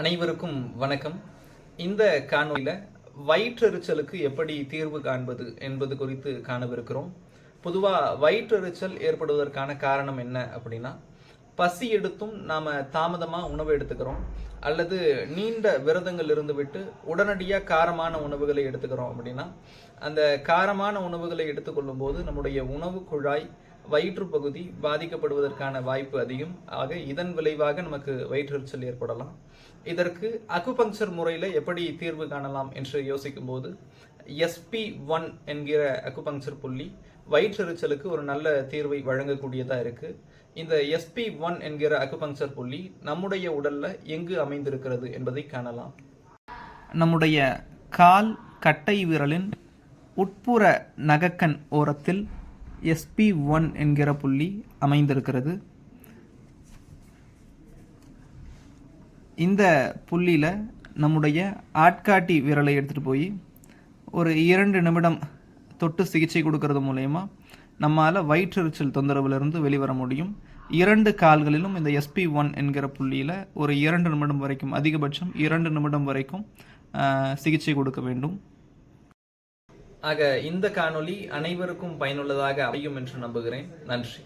அனைவருக்கும் வணக்கம். இந்த காணொலியில் வயிற்றெரிச்சலுக்கு எப்படி தீர்வு காண்பது என்பது குறித்து காணவிருக்கிறோம். பொதுவாக வயிற்றெரிச்சல் ஏற்படுவதற்கான காரணம் என்ன அப்படின்னா பசி எடுத்தும் நாம் தாமதமாக உணவு எடுத்துக்கிறோம். அல்லது நீண்ட விரதங்கள் இருந்து விட்டு உடனடியாக காரமான உணவுகளை எடுத்துக்கிறோம் அப்படின்னா அந்த காரமான உணவுகளை எடுத்துக்கொள்ளும் போது நம்முடைய உணவு குழாய் வயிற்று பகுதி பாதிக்கப்படுவதற்கான வாய்ப்பு அதிகம். ஆக இதன் விளைவாக நமக்கு வயிற்றெரிச்சல் ஏற்படலாம். இதற்கு அக்குபங்சர் முறையில் எப்படி தீர்வு காணலாம் என்று யோசிக்கும்போது எஸ்பி ஒன் என்கிற அக்குபங்சர் புள்ளி வயிற்றெரிச்சலுக்கு ஒரு நல்ல தீர்வை வழங்கக்கூடியதாக இருக்குது இந்த எஸ்பி ஒன் என்கிற அக்குபங்சர் புள்ளி நம்முடைய உடல்ல எங்கு அமைந்திருக்கிறது என்பதை காணலாம். நம்முடைய கால் கட்டை விரலின் உட்புற நகக்கண் ஓரத்தில் எஸ்பி ஒன் என்கிற புள்ளி அமைந்திருக்கிறது. இந்த புள்ளியில் நம்முடைய ஆட்காட்டி விரலை எடுத்துகிட்டு போய் ஒரு இரண்டு நிமிடம் தொட்டு சிகிச்சை கொடுக்கறது மூலயமா நம்மால் வயிற்றெரிச்சல் தொந்தரவிலிருந்து வெளிவர முடியும். இரண்டு கால்களிலும் இந்த எஸ்பி ஒன் என்கிற புள்ளியில் ஒரு இரண்டு நிமிடம் வரைக்கும் அதிகபட்சம் இரண்டு நிமிடம் வரைக்கும் சிகிச்சை கொடுக்க வேண்டும். ஆக இந்த காணொளி அனைவருக்கும் பயனுள்ளதாக அமையும் என்று நம்புகிறேன். நன்றி.